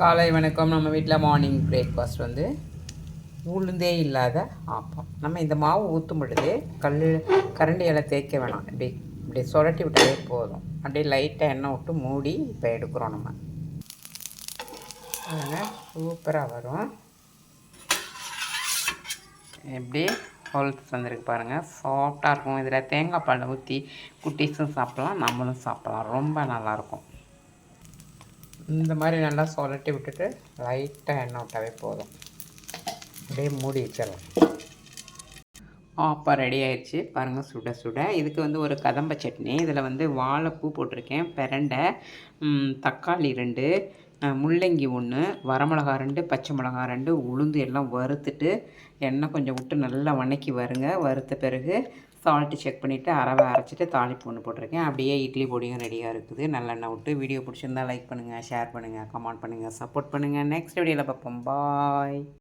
காலை வணக்கம். நம்ம வீட்டில் மார்னிங் பிரேக்ஃபாஸ்ட் வந்து உளுந்தே இல்லாத ஆப்பம். நம்ம இந்த மாவு ஊற்றும் பொழுது கல் கரண்டியில் தேய்க்க வேணாம். இப்படி இப்படி சுரட்டி விட்டாலே போதும். அப்படியே லைட்டாக எண்ணெய் விட்டு மூடி இப்போ எடுக்கிறோம் நம்ம. அதனால் சூப்பராக வரும். எப்படி? ஹோல்ஸ் வந்திருக்கு பாருங்கள் சாஃப்டாக இருக்கும். இதில் தேங்காய் பால் ஊற்றி குட்டீஸும் சாப்பிட்லாம். நம்மளும் சாப்பிட்லாம். ரொம்ப நல்லாயிருக்கும் இந்த மாதிரி நல்லா சொலட்டி விட்டுட்டு லைட்டாக எண்ணெய் விட்டாவே போதும். அப்படியே மூடி வச்சிடலாம். அப்போ ரெடி ஆயிடுச்சு. பாருங்கள் சுட சுட. இதுக்கு வந்து ஒரு கதம்ப சட்னி. இதில் வந்து வாழைப்பூ போட்டிருக்கேன் பிரண்டை தக்காளி ரெண்டு முள்ளங்கி ஒன்று வரமிளகா ரெண்டு பச்சை மிளகா ரெண்டு உளுந்து எல்லாம் வறுத்துட்டு எண்ணெய் கொஞ்சம் விட்டு நல்லா வணக்கி வருங்க. வறுத்த பிறகு சால்ட்டு செக் பண்ணிவிட்டு அரவை அரைச்சிட்டு தாளிப்பு ஒன்று போட்டிருக்கேன். அப்படியே இட்லி பொடியும் ரெடியாக இருக்குது. நல்லெண்ணெய் விட்டு வீடியோ பிடிச்சிருந்தா லைக் பண்ணுங்கள் ஷேர் பண்ணுங்கள் கமெண்ட் பண்ணுங்கள் சப்போர்ட் பண்ணுங்கள் நெக்ஸ்ட் வீடியோவில் பார்ப்போம். பாய்